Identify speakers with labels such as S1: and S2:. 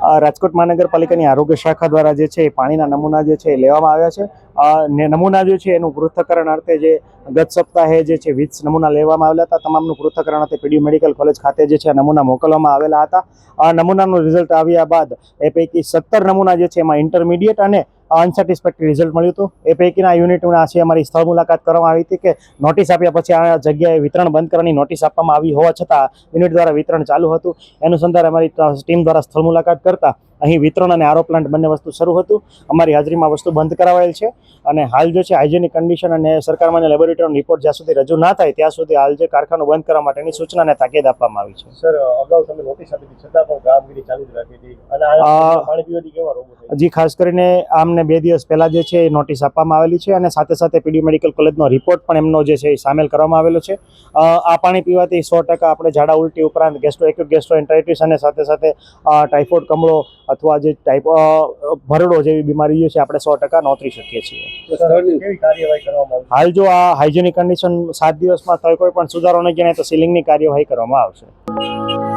S1: રાજકોટ મહાનગરપાલિકાની આરોગ્ય શાખા દ્વારા જે છે એ પાણીના નમૂના જે છે એ લેવામાં આવ્યા છે. ને નમૂના જે છે એનું પૃથ્થકરણ અર્થે જે ગત સપ્તાહે જે છે વીસ નમૂના લેવામાં આવેલા હતા. તમામનું પૃથ્થકરણ અર્થે પીડી મેડિકલ કોલેજ ખાતે જે છે નમૂના મોકલવામાં આવેલા હતા. આ નમૂનાનું રિઝલ્ટ આવ્યા બાદ એ પૈકી સત્તર નમૂના જે છે એમાં ઇન્ટરમીડિયેટ અને અનસેટિસ્ફેક્ટરી રિઝલ્ટ મળ્યું હતું. એ પૈકીના યુનિટના આશી અમારી સ્થળ મુલાકાત કરવામાં આવી હતી કે નોટિસ આપ્યા પછી આ જગ્યાએ વિતરણ બંધ કરવાની નોટિસ આપવામાં આવી હોવા છતાં યુનિટ દ્વારા વિતરણ ચાલુ હતું. એનું અનુસંધાને અમારી ટીમ દ્વારા સ્થળ મુલાકાત કરતા અહીં વિતરણ અને આરો પ્લાન્ટ બંને વસ્તુ શરૂ હતું. અમારી હાજરીમાં વસ્તુ બંધ કરાવાયેલ છે અને હાલ જે છે હાઇજેનિક કન્ડિશન અને સરકારમાં લેબોરેટરીનો રિપોર્ટ જ્યાં સુધી રજૂ ના થાય ત્યાં સુધી હાલ જે કારખાનું બંધ કરવા માટેની સૂચના અને તાકીદ આપવામાં આવી છે.
S2: સર અગાઉ તમે નોટિસ આપી હતી છતાં પણ કામગીરી ચાલુ જ રાખી હતી. અને
S1: હજી ખાસ કરીને આમને બે દિવસ પહેલાં જે છે એ નોટિસ આપવામાં આવેલી છે અને સાથે સાથે પીડી મેડિકલ કોલેજનો રિપોર્ટ પણ એમનો જે છે એ સામેલ કરવામાં આવેલો છે. આ પાણી પીવાથી સો ટકા આપણે ઝાડા ઉલટી ઉપરાંત ગેસ્ટ્રો એક્યુટ ગેસ્ટ્રોએન્ટરાઇટિસ અને સાથે સાથે ટાઇફોઇડ કમળો અથવા જે ટાઈપ ભરડો જેવી બીમારી જે છે આપણે સો ટકા નોતરી શકીએ છીએ. હાલ જો આ હાઇજેનિક કન્ડિશન સાત દિવસમાં થાય કોઈ પણ સુધારો નહીં ગણાય તો સીલિંગની કાર્યવાહી કરવામાં આવશે.